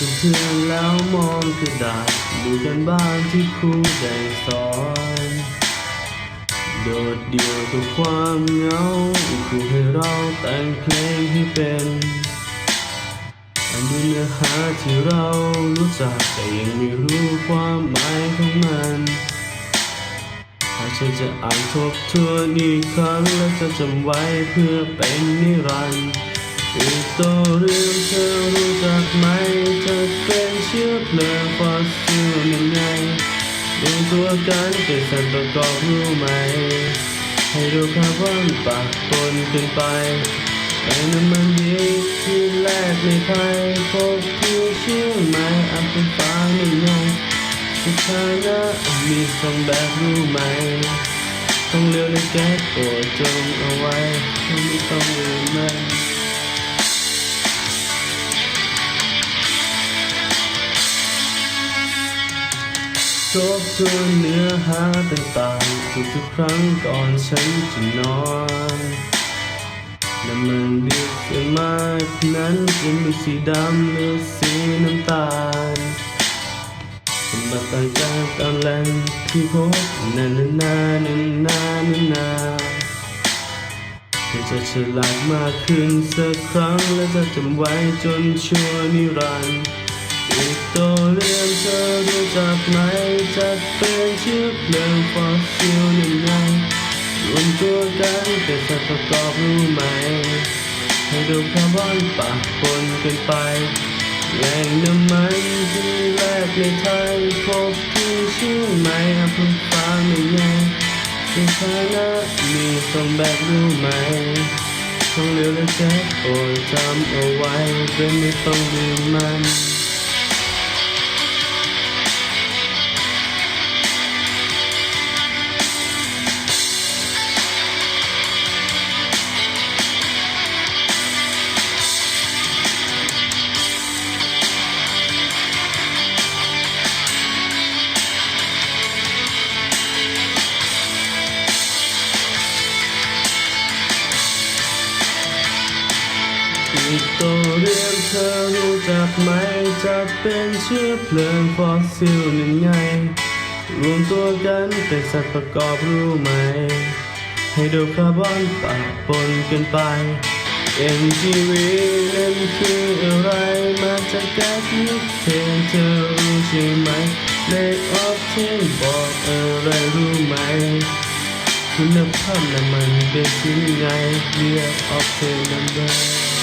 กับเพื่อนแล้วมองกระดาษดูกันบ้านที่ครูได้สอน โดดเดี่ยวกับความเหงาครูให้เราแต่งเพลงให้เป็นอันดูเนื้อหาที่เรารู้จักแต่ยังไม่รู้ความหมายของมันถ้าฉันจะอ่านทบทวนอีกครั้งและจะจำไว้เพื่อเป็นนิรันดร์อีกตัวเรื่องเธอรู้จักไหม ตัวกันเป็นส่วนประกอบรู้ไหม ให้ดูคาร์บอนปะปนกันไปแต่น้ำมันดีที่แรกในไทยพบที่เชื่อไหมอันเป็นฟ้าหนึ่งไงสถานะมีสองแบบรู้ไหม ต้องเลือกในแก๊สโปรดจงเอาไว้ไม่ต้องลืมมัน บทวนเนื้อหาต่างๆทุกๆครั้งก่อนฉันจะนอนน้ำมันดีเสียมากนั้นจะมีสีดำหรือสีน้ำตาลสมบัติต่างจากตามแหล่งที่พบนานๆนานนานนานนานเธอจะฉลาดมากขึ้นสักครั้งและจะจำไว้จนชั่วนิรันดร์ อีกตัวเรื่องเธอรู้จักไหมจะเป็นชื้อเพลิงฟอสซิลยังไงรวมตัวกันเป็นส่วนประกอบรู้ไหม ให้ดูคาร์บอนปะปนกันไป แหล่งน้ำมันที่แรกในไทยพบที่ชื่อไหมอำเภอฟ้าไม่ไงสถานะมีสองแบบรู้ไหมต้องเลือและแค่โปรดจำเอาไว้เป็นไม่ต้องลืมมัน อีกตัวเรื่องเธอรู้จักไหมจะเป็นเชื้อเพลิงฟอสซิลหนึ่งไง รวมตัวกันเป็นสัตว์ประกอบรู้ไหมให้ดูคาร์บอนปะปนกันไป NGV นั้นคืออะไรมาจากแก๊สมิเทนเธอรู้ใช่ไหมเลขออฟเทนบอกอะไรรู้ไหมคุณภาพน้ำมันเป็นสิ่งไงเรียกออกเทนนัมเบอร์